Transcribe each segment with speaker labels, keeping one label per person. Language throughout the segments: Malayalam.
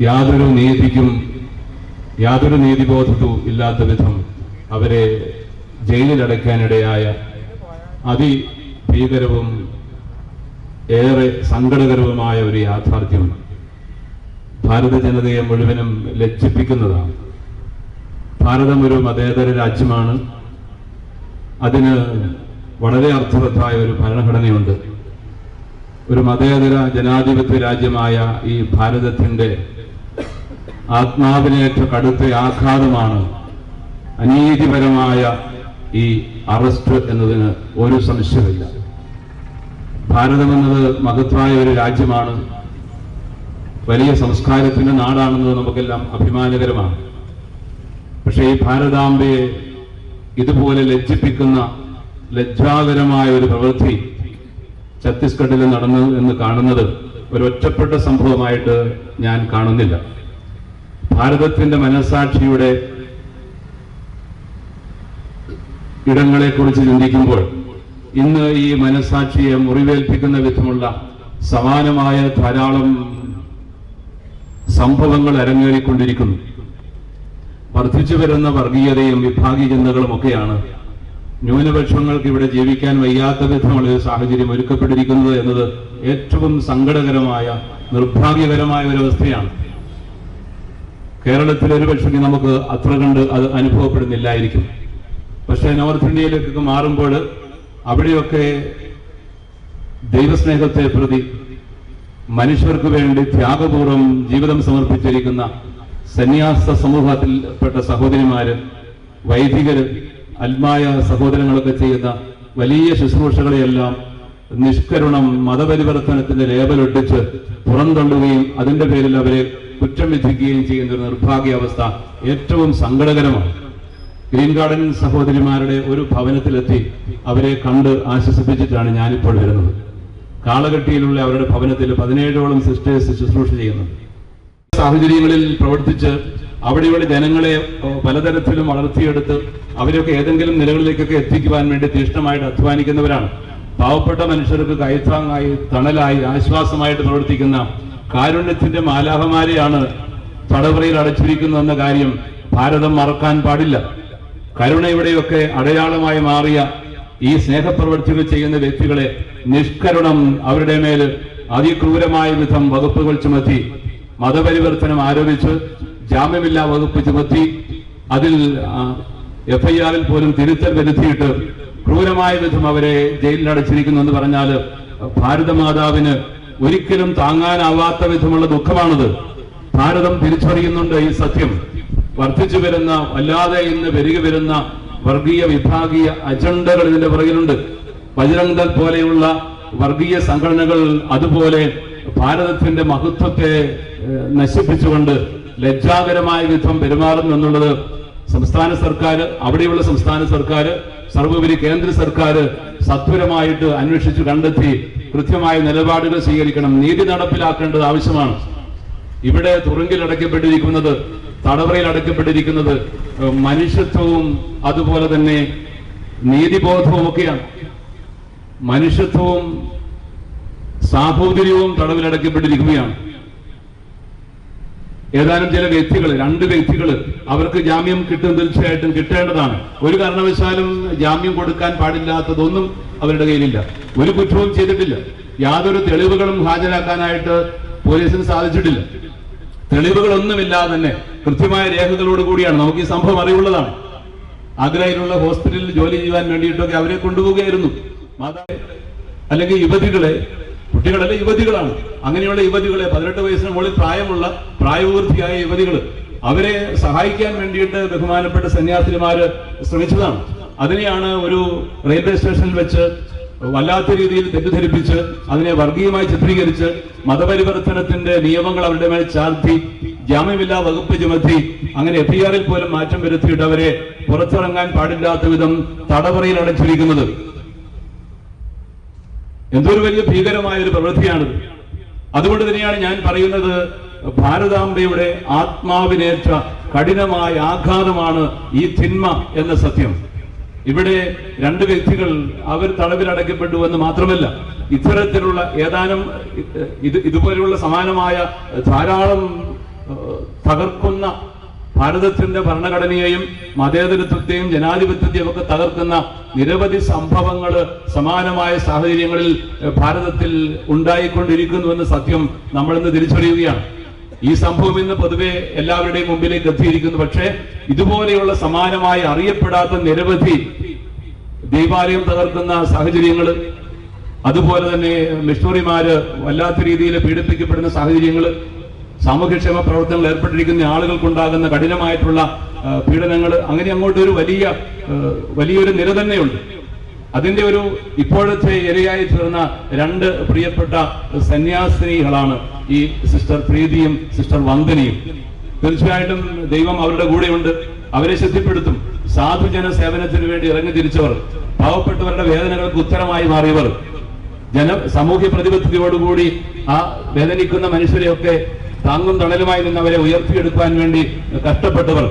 Speaker 1: യാതൊരു നീതിക്കും യാതൊരു നീതിബോധവും ഇല്ലാത്ത വിധം അവരെ ജയിലിലടയ്ക്കാനിടയായ അതിഭീകരവും ഏറെ സങ്കടകരവുമായ ഒരു യാഥാർത്ഥ്യം ഭാരത ജനതയെ മുഴുവനും ലജ്ജിപ്പിക്കുന്നതാണ്. ഭാരതം ഒരു മതേതര രാജ്യമാണ്. അതിന് വളരെ അർത്ഥവത്തായ ഒരു ഭരണഘടനയുണ്ട്. ഒരു മതേതര ജനാധിപത്യ രാജ്യമായ ഈ ഭാരതത്തിന്റെ ആത്മാവിനേറ്റ കടുത്ത ആഘാതമാണ്. അനീതിപരമായ ഈ അറസ്റ്റ് എന്നതിന് ഒരു സംശയമില്ല ഭാരതമെന്നത് മഹത്തായ ഒരു രാജ്യമാണ്. വലിയ സംസ്കാരത്തിന്റെ നാടാണെന്നത് നമുക്കെല്ലാം അഭിമാനകരമാണ്. പക്ഷേ ഈ ഭാരതാംബയെ ഇതുപോലെ ലജ്ജിപ്പിക്കുന്ന ലജ്ജാകരമായ ഒരു പ്രവൃത്തി ഛത്തീസ്ഗഡിൽ നടന്നു എന്ന് കാണുന്നത് ഒരു ഒറ്റപ്പെട്ട സംഭവമായിട്ട് ഞാൻ കാണുന്നില്ല. ഭാരതത്തിന്റെ മനസാക്ഷിയുടെ ഇടങ്ങളെക്കുറിച്ച് ചിന്തിക്കുമ്പോൾ ഇന്ന് ഈ മനസാക്ഷിയെ മുറിവേൽപ്പിക്കുന്ന വിധമുള്ള സമാനമായ ധാരാളം സംഭവങ്ങൾ അരങ്ങേറിക്കൊണ്ടിരിക്കുന്നു. വർദ്ധിച്ചു വരുന്ന വർഗീയതയും വിഭാഗീയതകളും ഒക്കെയാണ് ന്യൂനപക്ഷങ്ങൾക്ക് ഇവിടെ ജീവിക്കാൻ വയ്യാത്ത വിധമുള്ള ഒരു സാഹചര്യം ഒരുക്കപ്പെട്ടിരിക്കുന്നത് എന്നത് ഏറ്റവും സങ്കടകരമായ നിർഭാഗ്യകരമായ ഒരു അവസ്ഥയാണ്. കേരളത്തിൽ ഒരു പക്ഷേ നമുക്ക് അത്ര കണ്ട് അത് അനുഭവപ്പെടുന്നില്ലായിരിക്കും. പക്ഷേ നോർത്ത് ഇന്ത്യയിലേക്കൊക്കെ മാറുമ്പോൾ അവിടെയൊക്കെ ദൈവസ്നേഹത്തെ പ്രതി മനുഷ്യർക്ക് വേണ്ടി ത്യാഗപൂർവം ജീവിതം സമർപ്പിച്ചിരിക്കുന്ന സന്യാസ സമൂഹത്തിൽപ്പെട്ട സഹോദരിമാര് വൈദികര് അൽമായ സഹോദരങ്ങളൊക്കെ ചെയ്യുന്ന വലിയ ശുശ്രൂഷകളെയെല്ലാം നിഷ്കരുണം മതപരിവർത്തനത്തിന്റെ ലേബലൊട്ടിച്ച് പുറന്തള്ളുകയും അതിന്റെ പേരിൽ അവരെ കുറ്റം വിധിക്കുകയും ചെയ്യുന്ന ഒരു നിർഭാഗ്യാവസ്ഥ ഏറ്റവും സങ്കടകരമാണ്. ഗ്രീൻ ഗാർഡൻ സഹോദരിമാരുടെ ഒരു ഭവനത്തിലെത്തി അവരെ കണ്ട് ആശ്വസിപ്പിച്ചിട്ടാണ് ഞാനിപ്പോൾ വരുന്നത്. കാളകെട്ടിയിലുള്ള അവരുടെ ഭവനത്തിൽ പതിനേഴോളം സിസ്റ്റേഴ്സ് ശുശ്രൂഷ ചെയ്യുന്നു. സാഹചര്യങ്ങളിൽ പ്രവർത്തിച്ച് അവിടെയുള്ള ജനങ്ങളെ പലതരത്തിലും വളർത്തിയെടുത്ത് അവരൊക്കെ ഏതെങ്കിലും നിലകളിലേക്കൊക്കെ എത്തിക്കുവാൻ വേണ്ടി തീഷ്ണമായിട്ട് അധ്വാനിക്കുന്നവരാണ്. പാവപ്പെട്ട മനുഷ്യർക്ക് കൈത്താങ്ങായി തണലായി ആശ്വാസമായിട്ട് പ്രവർത്തിക്കുന്ന കാരുണ്യത്തിന്റെ മാലാഹമാരെയാണ് തടവറയിൽ അടച്ചിരിക്കുന്നതെന്ന കാര്യം ഭാരതം മറക്കാൻ പാടില്ല. കരുണയുടെയൊക്കെ അടയാളമായി മാറിയ ഈ സ്നേഹപ്രവർത്തികൾ ചെയ്യുന്ന വ്യക്തികളെ നിഷ്കരുണം അവരുടെ മേൽ അതിക്രൂരമായ വിധം വകുപ്പുകൾ ചുമത്തി മതപരിവർത്തനം ആരോപിച്ച് ജാമ്യമില്ലാ വകുപ്പ് ചുമത്തി അതിൽ എഫ്ഐആറിൽ പോലും തിരുത്തൽ വരുത്തിയിട്ട് ക്രൂരമായ വിധം അവരെ ജയിലിൽ അടച്ചിരിക്കുന്നു എന്ന് പറഞ്ഞാൽ ഭാരതമാതാവിന് ഒരിക്കലും താങ്ങാനാവാത്ത വിധമുള്ള ദുഃഖമാണത്. ഭാരതം തിരിച്ചറിയുന്നുണ്ട് ഈ സത്യം. വർദ്ധിച്ചു വരുന്ന അല്ലാതെ ഇന്ന് പെരുകി വരുന്ന വർഗീയ വിഭാഗീയ അജണ്ടകൾ ഇതിന്റെ പുറകിലുണ്ട്. ബജരംഗ് ദൾ പോലെയുള്ള വർഗീയ സംഘടനകൾ അതുപോലെ ഭാരതത്തിന്റെ മഹത്വത്തെ നശിപ്പിച്ചുകൊണ്ട് ലജ്ജാകരമായ വിധം പെരുമാറുന്നു എന്നുള്ളത് സംസ്ഥാന സർക്കാർ അവിടെയുള്ള സംസ്ഥാന സർക്കാർ സർവോപരി കേന്ദ്ര സർക്കാർ സത്വരമായിട്ട് അന്വേഷിച്ചു കണ്ടെത്തി കൃത്യമായ നിലപാടുകൾ സ്വീകരിക്കണം. നീതി നടപ്പിലാക്കേണ്ടത് ആവശ്യമാണ്. ഇവിടെ തുറങ്കിൽ അടയ്ക്കപ്പെട്ടിരിക്കുന്നത് തടവറയിൽ അടയ്ക്കപ്പെട്ടിരിക്കുന്നത് മനുഷ്യത്വവും അതുപോലെ തന്നെ നീതിബോധവും ഒക്കെയാണ്. മനുഷ്യത്വവും സാഹോദര്യവും തടവിലടയ്ക്കപ്പെട്ടിരിക്കുകയാണ് ഏതാനും ചില വ്യക്തികൾ രണ്ട് വ്യക്തികൾ അവർക്ക് ജാമ്യം കിട്ടും തീർച്ചയായിട്ടും കിട്ടേണ്ടതാണ്. ഒരു കാരണവശാലും ജാമ്യം കൊടുക്കാൻ പാടില്ലാത്തതൊന്നും അവരുടെ കയ്യിലില്ല. ഒരു കുറ്റവും ചെയ്തിട്ടില്ല. യാതൊരു തെളിവുകളും ഹാജരാക്കാനായിട്ട് പോലീസിന് സാധിച്ചിട്ടില്ല. തെളിവുകളൊന്നുമില്ലാതെ തന്നെ കൃത്യമായ രേഖകളോട് കൂടിയാണ് നമുക്ക് ഈ സംഭവം അറിവുള്ളതാണ്. ആഗ്രയിലുള്ള ഹോസ്പിറ്റലിൽ ജോലി ചെയ്യാൻ വേണ്ടിയിട്ടൊക്കെ അവരെ കൊണ്ടുപോവുകയായിരുന്നു. മാതാ അല്ലെങ്കിൽ യുവതികളെ കുട്ടികളല്ല യുവതികളാണ്. അങ്ങനെയുള്ള യുവതികളെ പതിനെട്ട് വയസ്സിന് മുകളിൽ പ്രായമുള്ള പ്രായപൂർത്തിയായ യുവതികൾ അവരെ സഹായിക്കാൻ വേണ്ടിയിട്ട് ബഹുമാനപ്പെട്ട സന്യാസിമാര് ശ്രമിച്ചതാണ്. അതിനെയാണ് ഒരു റെയിൽവേ സ്റ്റേഷനിൽ വെച്ച് വല്ലാത്ത രീതിയിൽ തെറ്റിദ്ധരിപ്പിച്ച് അതിനെ വർഗീയമായി ചിത്രീകരിച്ച് മതപരിവർത്തനത്തിന്റെ നിയമങ്ങൾ അവരുടെ മേൽ ചാർത്തി ജാമ്യമില്ലാ വകുപ്പ് ചുമത്തി അങ്ങനെ എഫ് ഐ പോലും മാറ്റം വരുത്തിയിട്ട് അവരെ പുറത്തിറങ്ങാൻ പാടില്ലാത്ത വിധം തടവറയിൽ അടച്ചിരിക്കുന്നത്. എന്തൊരു വലിയ ഭീകരമായ ഒരു പ്രവൃത്തിയാണിത്. അതുകൊണ്ട് തന്നെയാണ് ഞാൻ പറയുന്നത് ഭാരതാംബയുടെ ആത്മാവിനേറ്റ കഠിനമായ ആഘാതമാണ് ഈ തിന്മ എന്ന സത്യം. ഇവിടെ രണ്ട് വ്യക്തികൾ അവർ തടവിൽ അടയ്ക്കപ്പെട്ടു എന്ന് മാത്രമല്ല ഇത്തരത്തിലുള്ള ഏതാനും ഇത് ഇതുപോലെയുള്ള സമാനമായ ധാരാളം തകർക്കുന്ന ഭാരതത്തിന്റെ ഭരണഘടനയെയും മതേതരത്വത്തെയും ജനാധിപത്യത്തെയും ഒക്കെ തകർക്കുന്ന നിരവധി സംഭവങ്ങൾ സമാനമായ സാഹചര്യങ്ങളിൽ ഭാരതത്തിൽ ഉണ്ടായിക്കൊണ്ടിരിക്കുന്നുവെന്ന് സത്യം നമ്മൾ ഇന്ന് തിരിച്ചറിയുകയാണ്. ഈ സംഭവം ഇന്ന് പൊതുവെ എല്ലാവരുടെയും മുമ്പിലേക്ക് എത്തിയിരിക്കുന്നു. പക്ഷേ ഇതുപോലെയുള്ള സമാനമായി അറിയപ്പെടാത്ത നിരവധി ദൈവാലയം തകർക്കുന്ന സാഹചര്യങ്ങൾ അതുപോലെ തന്നെ മിഷണറിമാര് വല്ലാത്ത രീതിയിൽ പീഡിപ്പിക്കപ്പെടുന്ന സാഹചര്യങ്ങൾ സാമൂഹ്യക്ഷേമ പ്രവർത്തനങ്ങൾ ഏർപ്പെട്ടിരിക്കുന്ന ആളുകൾക്കുണ്ടാകുന്ന കഠിനമായിട്ടുള്ള പീഡനങ്ങൾ അങ്ങനെ അങ്ങോട്ട് ഒരു വലിയ വലിയൊരു നിര തന്നെയുണ്ട്. അതിന്റെ ഒരു ഇപ്പോഴത്തെ ഇരയായി തീർന്ന രണ്ട് പ്രിയപ്പെട്ട സന്യാസിനികളാണ് ഈ സിസ്റ്റർ പ്രീതിയും സിസ്റ്റർ വന്ദനയും. തീർച്ചയായിട്ടും ദൈവം അവരുടെ കൂടെയുണ്ട്. അവരെ ശക്തിപ്പെടുത്തും സാധുജന സേവനത്തിന് വേണ്ടി ഇറങ്ങി തിരിച്ചവർ പാവപ്പെട്ടവരുടെ വേദനകൾക്ക് ഉത്തരമായി മാറിയവർ. ജന സാമൂഹ്യ പ്രതിബദ്ധതയോടുകൂടി ആ വേദനിക്കുന്ന മനുഷ്യരെയൊക്കെ താങ്ങും തണലുമായി നിന്നവരെ ഉയർത്തിയെടുക്കാൻ വേണ്ടി കഷ്ടപ്പെട്ടവർ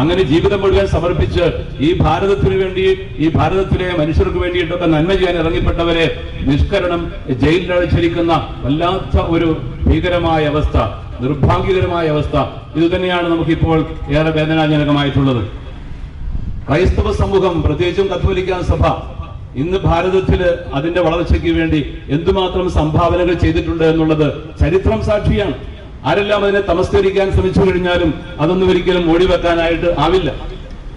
Speaker 1: അങ്ങനെ ജീവിതം മുഴുവൻ സമർപ്പിച്ച് ഈ ഭാരതത്തിന് വേണ്ടി ഈ ഭാരതത്തിലെ മനുഷ്യർക്ക് വേണ്ടിയിട്ടൊക്കെ നന്മ ചെയ്യാൻ ഇറങ്ങിപ്പെട്ടവരെ നിഷ്കരണം ജയിലിലടച്ചിരിക്കുന്ന വല്ലാത്ത ഒരു ഭീകരമായ അവസ്ഥ നിർഭാഗ്യകരമായ അവസ്ഥ. ഇത് തന്നെയാണ് നമുക്കിപ്പോൾ ഏറെ വേദനാജനകമായിട്ടുള്ളത്. ക്രൈസ്തവ സമൂഹം പ്രത്യേകിച്ചും കത്തോലിക്ക സഭ ഇന്ന് ഭാരതത്തിൽ അതിന്റെ വളർച്ചയ്ക്ക് വേണ്ടി എന്തുമാത്രം സംഭാവനകൾ ചെയ്തിട്ടുണ്ട് എന്നുള്ളത് ചരിത്രം സാക്ഷിയാണ്. ആരെല്ലാം അതിനെ തമസ്കരിക്കാൻ ശ്രമിച്ചു കഴിഞ്ഞാലും അതൊന്നും ഒരിക്കലും ഒഴിവെക്കാനായിട്ട് ആവില്ല.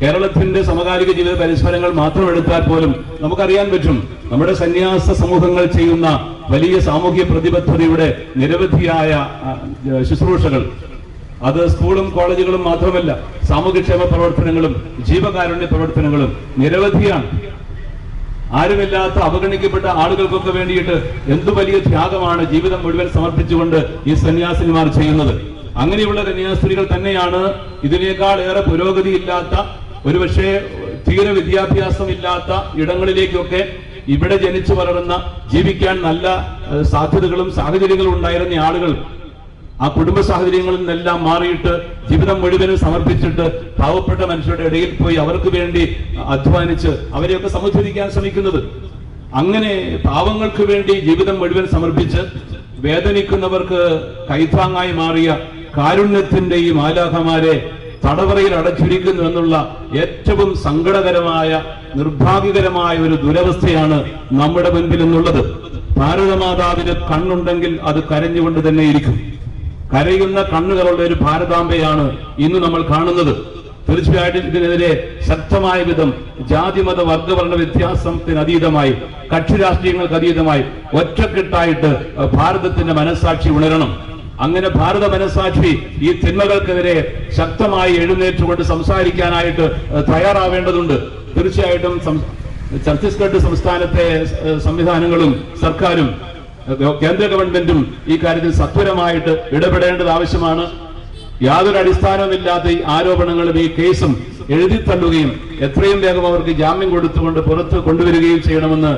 Speaker 1: കേരളത്തിന്റെ സമകാലിക ജീവിത പരിസരങ്ങൾ മാത്രം എടുത്താൽ പോലും നമുക്കറിയാൻ പറ്റും നമ്മുടെ സന്യാസ സമൂഹങ്ങൾ ചെയ്യുന്ന വലിയ സാമൂഹ്യ പ്രതിബദ്ധതയുടെ നിരവധിയായ ശുശ്രൂഷകൾ. അത് സ്കൂളും കോളേജുകളും മാത്രമല്ല സാമൂഹ്യക്ഷേമ പ്രവർത്തനങ്ങളും ജീവകാരുണ്യ പ്രവർത്തനങ്ങളും നിരവധിയാണ്. ആരുമില്ലാത്ത അവഗണിക്കപ്പെട്ട ആളുകൾക്കൊക്കെ വേണ്ടിയിട്ട് എന്തു വലിയ ത്യാഗമാണ് ജീവിതം മുഴുവൻ സമർപ്പിച്ചുകൊണ്ട് ഈ സന്യാസിനിമാർ ചെയ്യുന്നത്. അങ്ങനെയുള്ള കന്യാസ്ത്രീകൾ തന്നെയാണ് ഇതിനേക്കാൾ ഏറെ പുരോഗതി ഇല്ലാത്ത ഒരുപക്ഷെ തീരെ വിദ്യാഭ്യാസമില്ലാത്ത ഇടങ്ങളിലേക്കൊക്കെ ഇവിടെ ജനിച്ചു വളരുന്ന ജീവിക്കാൻ നല്ല സാധ്യതകളും സാഹചര്യങ്ങളും ഉണ്ടായിരുന്ന ആളുകൾ ആ കുടുംബ സാഹചര്യങ്ങളിൽ നിന്നെല്ലാം മാറിയിട്ട് ജീവിതം മുഴുവനും സമർപ്പിച്ചിട്ട് പാവപ്പെട്ട മനുഷ്യരുടെ ഇടയിൽ പോയി അവർക്ക് വേണ്ടി അധ്വാനിച്ച് അവരെയൊക്കെ സമുദ്ധരിക്കാൻ ശ്രമിക്കുന്നത്. അങ്ങനെ പാവങ്ങൾക്ക് വേണ്ടി ജീവിതം മുഴുവൻ സമർപ്പിച്ച് വേദനിക്കുന്നവർക്ക് കൈത്താങ്ങായി മാറിയ കാരുണ്യത്തിന്റെ ഈ തടവറയിൽ അടച്ചിരിക്കുന്നു എന്നുള്ള ഏറ്റവും സങ്കടകരമായ നിർഭാഗ്യകരമായ ഒരു ദുരവസ്ഥയാണ് നമ്മുടെ മുൻപിൽ എന്നുള്ളത് ഭാരതമാതാവിന് കണ്ണുണ്ടെങ്കിൽ അത് കരഞ്ഞുകൊണ്ട് തന്നെ ഇരിക്കും. കരയുന്ന കണ്ണുകളുടെ ഒരു ഭാരതാംബയാണ് ഇന്ന് നമ്മൾ കാണുന്നത്. തീർച്ചയായിട്ടും ഇതിനെതിരെ ശക്തമായ വിധം ജാതിമത വർഗവർണ വ്യത്യാസത്തിന് അതീതമായി കക്ഷി രാഷ്ട്രീയങ്ങൾക്ക് അതീതമായി ഒറ്റക്കെട്ടായിട്ട് ഭാരതത്തിന്റെ മനസാക്ഷി ഉണരണം. അങ്ങനെ ഭാരത മനസാക്ഷി ഈ തിന്മകൾക്കെതിരെ ശക്തമായി എഴുന്നേറ്റുകൊണ്ട് സംസാരിക്കാനായിട്ട് തയ്യാറാവേണ്ടതുണ്ട്. തീർച്ചയായിട്ടും ഛത്തീസ്ഗഡ് സംസ്ഥാനത്തെ സംവിധാനങ്ങളും സർക്കാരും കേന്ദ്ര ഗവൺമെന്റും ഈ കാര്യത്തിൽ സത്വരമായിട്ട് ഇടപെടേണ്ടത് ആവശ്യമാണ്. യാതൊരു അടിസ്ഥാനവുമില്ലാത്ത ഈ ആരോപണങ്ങളും ഈ കേസും എഴുതി തള്ളുകയും എത്രയും വേഗം അവർക്ക് ജാമ്യം കൊടുത്തുകൊണ്ട് പുറത്ത് കൊണ്ടുവരികയും ചെയ്യണമെന്ന്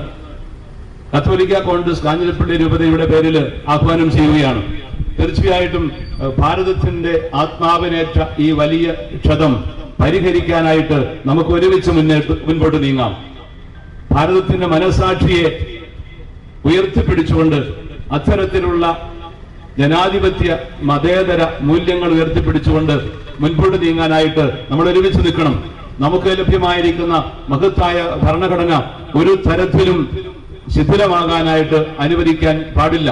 Speaker 1: കത്തോലിക്ക കോൺഗ്രസ് കാഞ്ഞിരപ്പള്ളി രൂപതയുടെ പേരിൽ ആഹ്വാനം ചെയ്യുകയാണ്. തീർച്ചയായിട്ടും ഭാരതത്തിന്റെ ആത്മാവിനേറ്റ ഈ വലിയ ക്ഷതം പരിഹരിക്കാനായിട്ട് നമുക്ക് ഒരുമിച്ച് മുന്നേറ്റ് മുൻപോട്ട് നീങ്ങാം. ഭാരതത്തിന്റെ മനസാക്ഷിയെ ഉയർത്തിപ്പിടിച്ചുകൊണ്ട് അത്തരത്തിലുള്ള ജനാധിപത്യ മതേതര മൂല്യങ്ങൾ ഉയർത്തിപ്പിടിച്ചുകൊണ്ട് മുൻപോട്ട് നീങ്ങാനായിട്ട് നമ്മൾ ഒരുമിച്ച് നിൽക്കണം. നമുക്ക് ലഭ്യമായിരിക്കുന്ന മഹത്തായ ഭരണഘടന ഒരു തരത്തിലും ശിഥിലമാകാനായിട്ട് അനുവദിക്കാൻ പാടില്ല.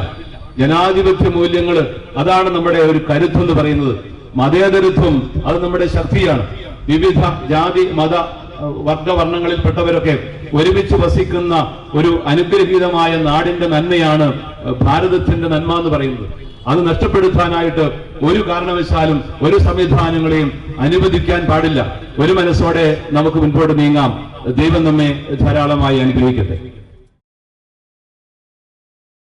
Speaker 1: ജനാധിപത്യ മൂല്യങ്ങൾ അതാണ് നമ്മുടെ ഒരു കരുത്തെന്ന് പറയുന്നത്. മതേതരത്വം അത് നമ്മുടെ ശക്തിയാണ്. വിവിധ ജാതി മത വർഗവർണങ്ങളിൽപ്പെട്ടവരൊക്കെ ഒരുമിച്ച് വസിക്കുന്ന ഒരു അനുഗ്രഹീതമായ നാടിന്റെ നന്മയാണ് ഭാരതത്തിന്റെ നന്മ എന്ന് പറയുന്നത്. അത് നഷ്ടപ്പെടുത്താനായിട്ട് ഒരു കാരണവശാലും ഒരു സംവിധാനങ്ങളെയും അനുവദിക്കാൻ പാടില്ല. ഒരു മനസ്സോടെ നമുക്ക് മുൻപോട്ട് നീങ്ങാം. ദൈവം നമ്മെ ധാരാളമായി അനുഗ്രഹിക്കട്ടെ.